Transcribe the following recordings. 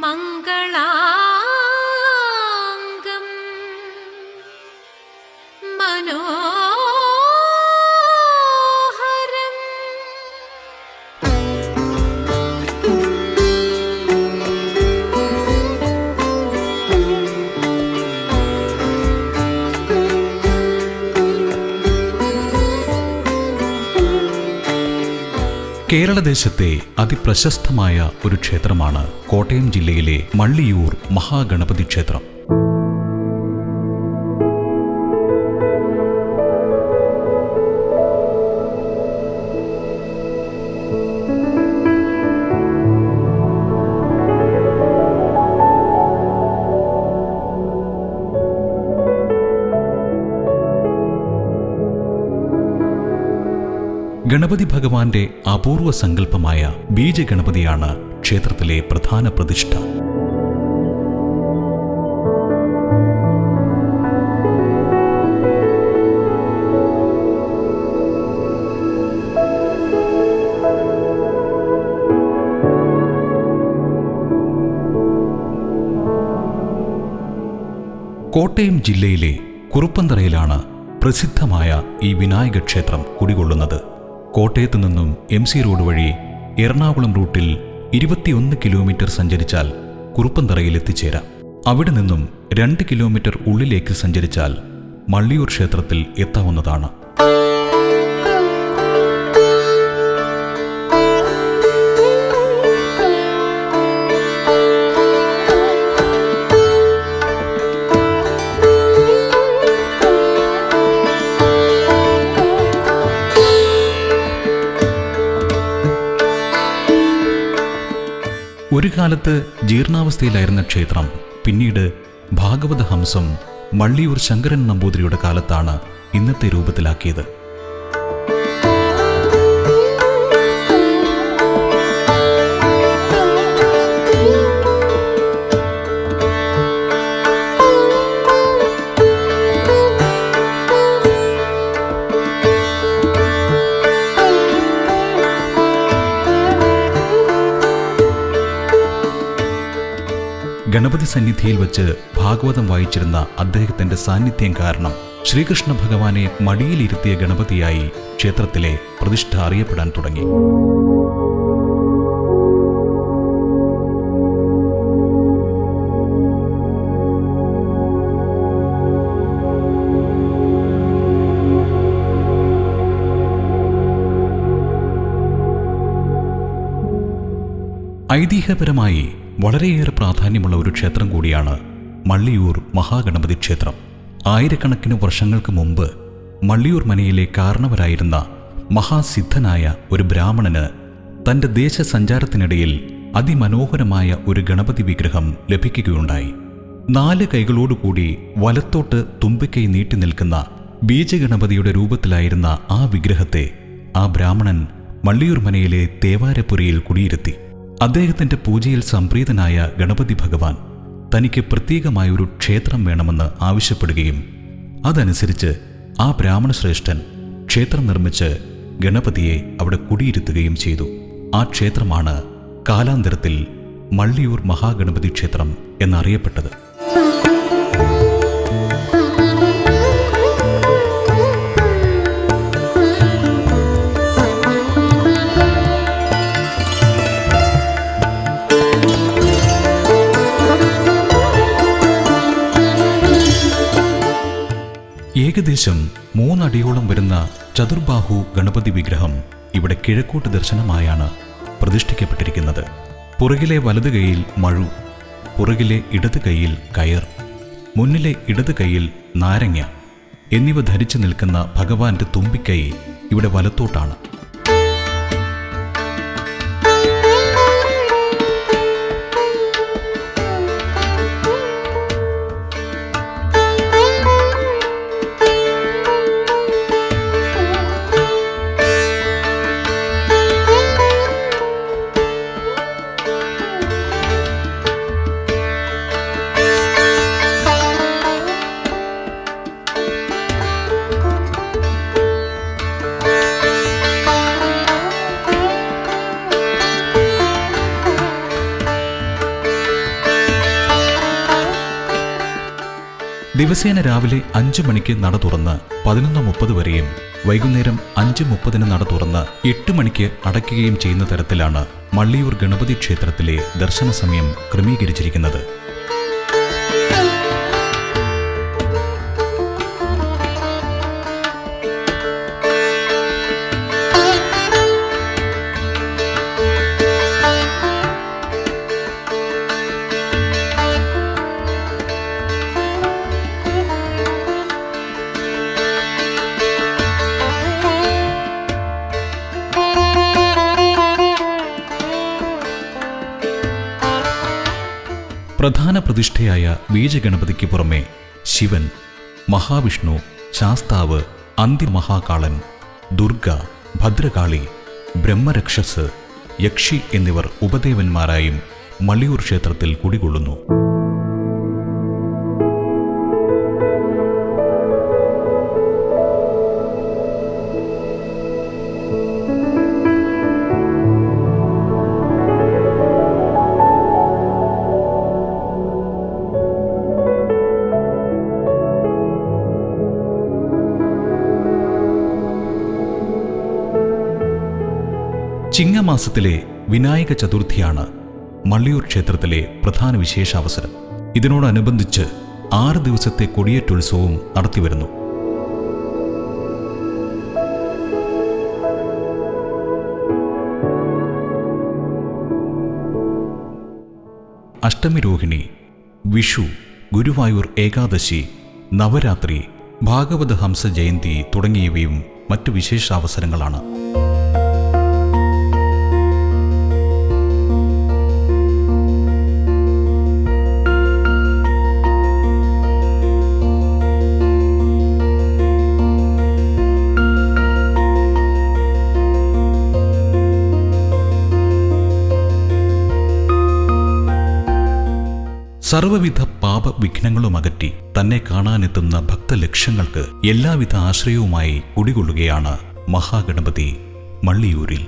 മംഗളാംഗം കേരളദേശത്തെ അതിപ്രശസ്തമായ ഒരു ക്ഷേത്രമാണ് കോട്ടയം ജില്ലയിലെ മള്ളിയൂർ മഹാഗണപതി ക്ഷേത്രം. ഗണപതി ഭഗവാന്റെ അപൂർവ സങ്കല്പമായ ബീജഗണപതിയാണ് ക്ഷേത്രത്തിലെ പ്രധാന പ്രതിഷ്ഠ. കോട്ടയം ജില്ലയിലെ കുറുപ്പന്തറയിലാണ് പ്രസിദ്ധമായ ഈ വിനായക ക്ഷേത്രം കുടികൊള്ളുന്നത്. കോട്ടയത്തു നിന്നും എം സി റോഡ് വഴി എറണാകുളം റൂട്ടിൽ ഇരുപത്തിയൊന്ന് കിലോമീറ്റർ സഞ്ചരിച്ചാൽ കുറുപ്പന്തറയിൽ എത്തിച്ചേരാം. അവിടെ നിന്നും രണ്ട് കിലോമീറ്റർ ഉള്ളിലേക്ക് സഞ്ചരിച്ചാൽ മള്ളിയൂർ ക്ഷേത്രത്തിൽ എത്താവുന്നതാണ്. ഒരു കാലത്ത് ജീർണാവസ്ഥയിലായിരുന്ന ക്ഷേത്രം പിന്നീട് ഭാഗവത ഹംസം മള്ളിയൂർ ശങ്കരൻ നമ്പൂതിരിയുടെ കാലത്താണ് ഇന്നത്തെ രൂപത്തിലാക്കിയത്. ഗണപതി സന്നിധിയിൽ വച്ച് ഭാഗവതം വായിച്ചിരുന്ന അദ്ദേഹത്തിന്റെ സാന്നിധ്യം കാരണം ശ്രീകൃഷ്ണ ഭഗവാനെ മടിയിലിരുത്തിയ ഗണപതിയായി ക്ഷേത്രത്തിലെ പ്രതിഷ്ഠ അറിയപ്പെടാൻ തുടങ്ങി. ഐതിഹ്യപരമായി വളരെയേറെ പ്രാധാന്യമുള്ള ഒരു ക്ഷേത്രം കൂടിയാണ് മള്ളിയൂർ മഹാഗണപതി ക്ഷേത്രം. ആയിരക്കണക്കിന് വർഷങ്ങൾക്ക് മുമ്പ് മള്ളിയൂർ മനയിലെ കാരണവരായിരുന്ന മഹാസിദ്ധനായ ഒരു ബ്രാഹ്മണന് തന്റെ ദേശസഞ്ചാരത്തിനിടയിൽ അതിമനോഹരമായ ഒരു ഗണപതി വിഗ്രഹം ലഭിക്കുകയുണ്ടായി. നാല് കൈകളോടുകൂടി വലത്തോട്ട് തുമ്പിക്കൈ നീട്ടി നിൽക്കുന്ന ബീജഗണപതിയുടെ രൂപത്തിലായിരുന്ന ആ വിഗ്രഹത്തെ ആ ബ്രാഹ്മണൻ മള്ളിയൂർ മനയിലെ തേവാരപ്പുരയിൽ കുടിയിരുത്തി. അദ്ദേഹത്തിന്റെ പൂജയിൽ സംപ്രീതനായ ഗണപതി ഭഗവാൻ തനിക്ക് പ്രത്യേകമായ ഒരു ക്ഷേത്രം വേണമെന്ന് ആവശ്യപ്പെടുകയും അതനുസരിച്ച് ആ ബ്രാഹ്മണ ശ്രേഷ്ഠൻ ക്ഷേത്രം നിർമ്മിച്ച് ഗണപതിയെ അവിടെ കുടിയിരുത്തുകയും ചെയ്തു. ആ ക്ഷേത്രമാണ് കാലാന്തരത്തിൽ മള്ളിയൂർ മഹാഗണപതി ക്ഷേത്രം എന്നറിയപ്പെട്ടത്. ഏകദേശം മൂന്നടിയോളം വരുന്ന ചതുർബാഹു ഗണപതി വിഗ്രഹം ഇവിടെ കിഴക്കോട്ട് ദർശനമായാണ് പ്രതിഷ്ഠിക്കപ്പെട്ടിരിക്കുന്നത്. പുറകിലെ വലത് കൈയിൽ മഴു പുറകിലെ ഇടത് കൈയിൽ കയർ മുന്നിലെ ഇടത് കൈയിൽ നാരങ്ങ എന്നിവ ധരിച്ചു നിൽക്കുന്ന ഭഗവാന്റെ തുമ്പിക്കൈ ഇവിടെ വലത്തോട്ടാണ്. ദിവസേന രാവിലെ അഞ്ചു മണിക്ക് നട തുറന്ന് പതിനൊന്ന് മുപ്പത് വരെയും വൈകുന്നേരം അഞ്ച് മുപ്പതിന് നട തുറന്ന് എട്ട് മണിക്ക് അടയ്ക്കുകയും ചെയ്യുന്ന തരത്തിലാണ് മള്ളിയൂർ ഗണപതി ക്ഷേത്രത്തിലെ ദർശന സമയം ക്രമീകരിച്ചിരിക്കുന്നത്. പ്രധാന പ്രതിഷ്ഠയായ ബീജഗണപതിക്ക് പുറമെ ശിവൻ മഹാവിഷ്ണു ശാസ്താവ് അന്തിമഹാകാളൻ ദുർഗ ഭദ്രകാളി ബ്രഹ്മരക്ഷസ് യക്ഷി എന്നിവർ ഉപദേവന്മാരായും മള്ളിയൂർ ക്ഷേത്രത്തിൽ കുടികൊള്ളുന്നു. ചിങ്ങമാസത്തിലെ വിനായക ചതുർത്ഥിയാണ് മള്ളിയൂർ ക്ഷേത്രത്തിലെ പ്രധാന വിശേഷാവസരം. ഇതിനോടനുബന്ധിച്ച് ആറ് ദിവസത്തെ കൊടിയേറ്റുത്സവവും നടത്തിവരുന്നു. അഷ്ടമി രോഹിണി വിഷു ഗുരുവായൂർ ഏകാദശി നവരാത്രി ഭാഗവത ഹംസ ജയന്തി തുടങ്ങിയവയും മറ്റു വിശേഷാവസരങ്ങളാണ്. സർവവിധ പാപവിഘ്നങ്ങളും അകറ്റി തന്നെ കാണാനെത്തുന്ന ഭക്തലക്ഷങ്ങൾക്ക് എല്ലാവിധ ആശ്രയവുമായി കുടികൊള്ളുകയാണ് മഹാഗണപതി മള്ളിയൂരിൽ.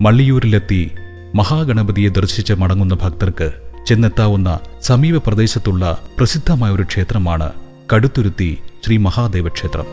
മള്ളിയൂരിലെത്തി മഹാഗണപതിയെ ദർശിച്ച് മടങ്ങുന്ന ഭക്തർക്ക് ചെന്നെത്താവുന്ന സമീപ പ്രദേശത്തുള്ള പ്രസിദ്ധമായ ഒരു ക്ഷേത്രമാണ് കടുത്തുരുത്തി ശ്രീ മഹാദേവ ക്ഷേത്രം